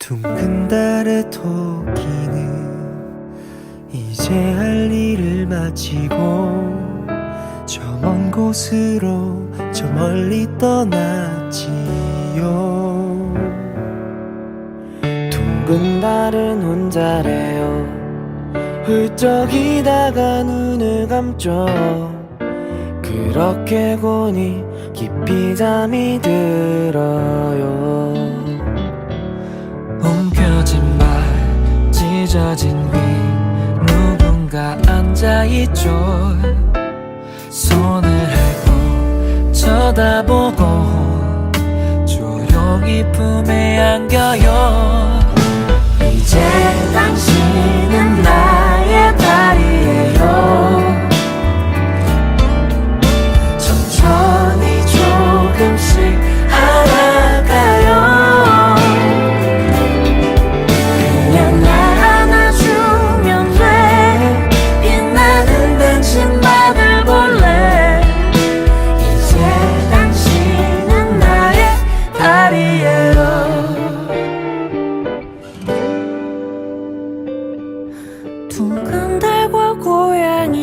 둥근 달의 토끼는 이제 할 일을 마치고 저 먼 곳으로 저 멀리 떠났지요. 둥근 달은 혼자래요. 훌쩍이다가 눈을 감죠. 그렇게 고니 깊이 잠이 들어요 찢어진 위 누군가 앉아있죠. 손을 핥고 쳐다보고 조용히 품에 안겨요 둥근 달과 고양이